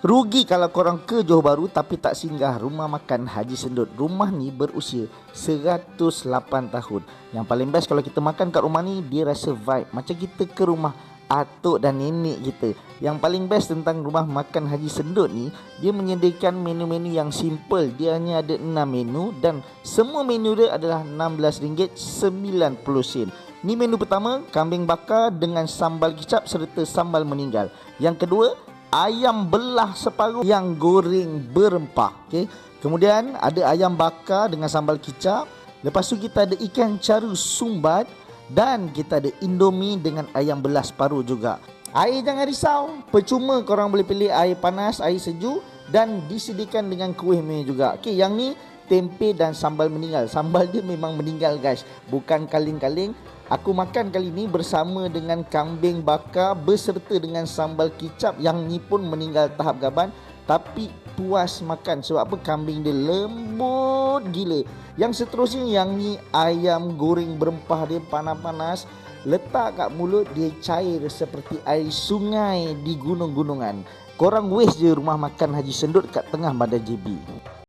Rugi kalau korang ke Johor Bahru tapi tak singgah rumah makan Haji Sendut. Rumah ni berusia 108 tahun. Yang paling best kalau kita makan kat rumah ni dia rasa vibe macam kita ke rumah atuk dan nenek kita. Yang paling best tentang rumah makan Haji Sendut ni, dia menyediakan menu-menu yang simple. Dia hanya ada 6 menu dan semua menu dia adalah RM16.90. Ni menu pertama, kambing bakar dengan sambal kicap serta sambal meninggal. Yang kedua, ayam belah separuh yang goreng berempah. Okay. Kemudian ada ayam bakar dengan sambal kicap. Lepas tu kita ada ikan caru sumbat dan kita ada indomie dengan ayam belah separuh juga. Air jangan risau, percuma korang boleh pilih air panas, air sejuk dan disediakan dengan kuih mie juga. Okey, yang ni tempe dan sambal meninggal. Sambal dia memang meninggal guys, bukan kaling-kaling. Aku makan kali ni bersama dengan kambing bakar beserta dengan sambal kicap yang ni pun meninggal tahap gaban tapi puas makan sebab apa kambing dia lembut gila. Yang seterusnya yang ni ayam goreng berempah dia panas-panas letak kat mulut dia cair seperti air sungai di gunung-gunungan. Korang waste je rumah makan Haji Sendut kat tengah badan JB.